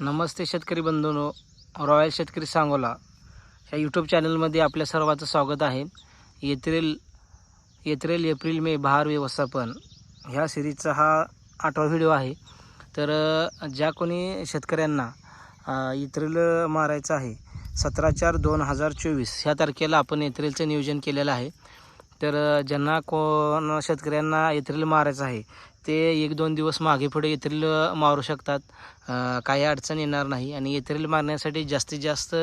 नमस्ते शेतकरी बंधूनो रॉयल शेतकरी सांगोला या यूट्यूब चॅनलमध्ये आपल्या सर्वांचं स्वागत आहे. एप्रिल एप्रिल एप्रिल मे बहार व्यवस्थापन ह्या सिरीजचा हा आठवा व्हिडिओ आहे. तर ज्या कोणी शेतकऱ्यांना अ, मारायचं आहे सतरा चार दोन हजार चोवीस ह्या तारखेला आपण एप्रिलचं नियोजन केलेलं आहे. तर ज्यांना कोण शेतकऱ्यांना एप्रिल मारायचं आहे ते एक दोन दिवस मागे पुढे येथील मारू शकतात. काही अडचण येणार नाही. आणि येथील मारण्यासाठी जास्तीत जास्त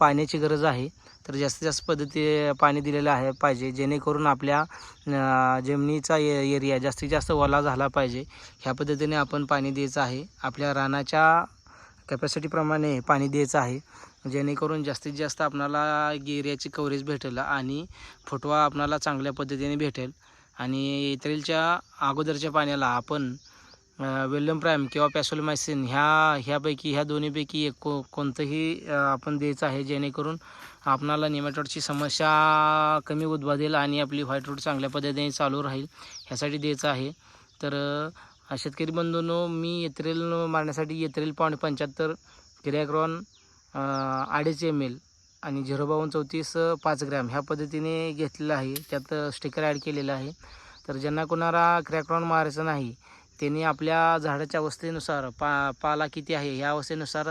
पाण्याची गरज आहे. तर जास्तीत जास्त पद्धती पाणी दिलेलं आहे पाहिजे. जेणेकरून आपल्या जमिनीचा ए एरिया जास्तीत जास्त ओला झाला पाहिजे. ह्या पद्धतीने आपण पाणी द्यायचं आहे. आपल्या रानाच्या कॅपॅसिटीप्रमाणे पाणी द्यायचं आहे. जेणेकरून जास्तीत जास्त आपणाला एरियाची कव्हरेज भेटेल आणि फुटवा आपणाला चांगल्या पद्धतीने भेटेल. आणि एप्रिलच्या अगोदरच्या पाण्याला आपण वेल्लम प्राईम किंवा पॅसोलमायसिन ह्या ह्यापैकी ह्या दोन्हीपैकी एक को कोणतंही आपण द्यायचं आहे जेणेकरून आपणाला नेमॅटोडची समस्या कमी उद्भवेल आणि आपली व्हाईट रोड चांगल्या पद्धतीने चालू राहील ह्यासाठी द्यायचं आहे. तर शेतकरी बंधूंनो मी एप्रिल मारण्यासाठी एप्रिल पॉईंट पंच्याहत्तर किरॅक्रॉन अडीच एम एल आणि झिरो बावन्न चौतीस पाच ग्रॅम ह्या पद्धतीने घेतलेलं आहे. त्यात स्टिकर ॲड केलेलं आहे. तर ज्यांना कोणाला क्रॅक्रॉन मारायचं नाही त्यांनी आपल्या झाडाच्या अवस्थेनुसार पा पाला किती आहे ह्या अवस्थेनुसार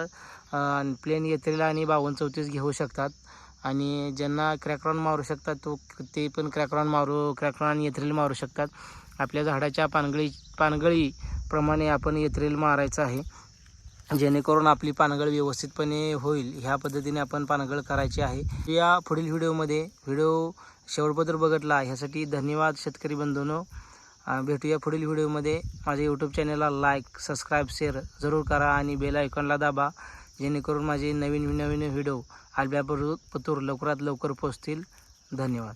प्लेन येत्रेला आणि बावन्न चौतीस घेऊ शकतात. आणि ज्यांना क्रॅक्रॉन मारू शकतात तो ते पण क्रॅक्रॉन मारू क्रॅक्रॉन आणि येत्रेल मारू शकतात. आपल्या झाडाच्या पानगळी पानगळीप्रमाणे आपण येत्रेल मारायचं आहे. जेणेकरून आपली पानगळ व्यवस्थितपणे होईल. ह्या पद्धतीने आपण पानगळ करायची आहे. या पुढील व्हिडिओमध्ये व्हिडिओ शेवटपत्र बघितला ह्यासाठी धन्यवाद शेतकरी बंधूनो. भेटूया पुढील व्हिडिओमध्ये. माझ्या यूट्यूब चॅनलला लाईक सबस्क्राईब शेअर जरूर करा आणि बेल आयकॉनला दाबा जेणेकरून माझे नवीन नवीन व्हिडिओ आलब्यापूर पतूर लवकरात लवकर पोचतील. धन्यवाद.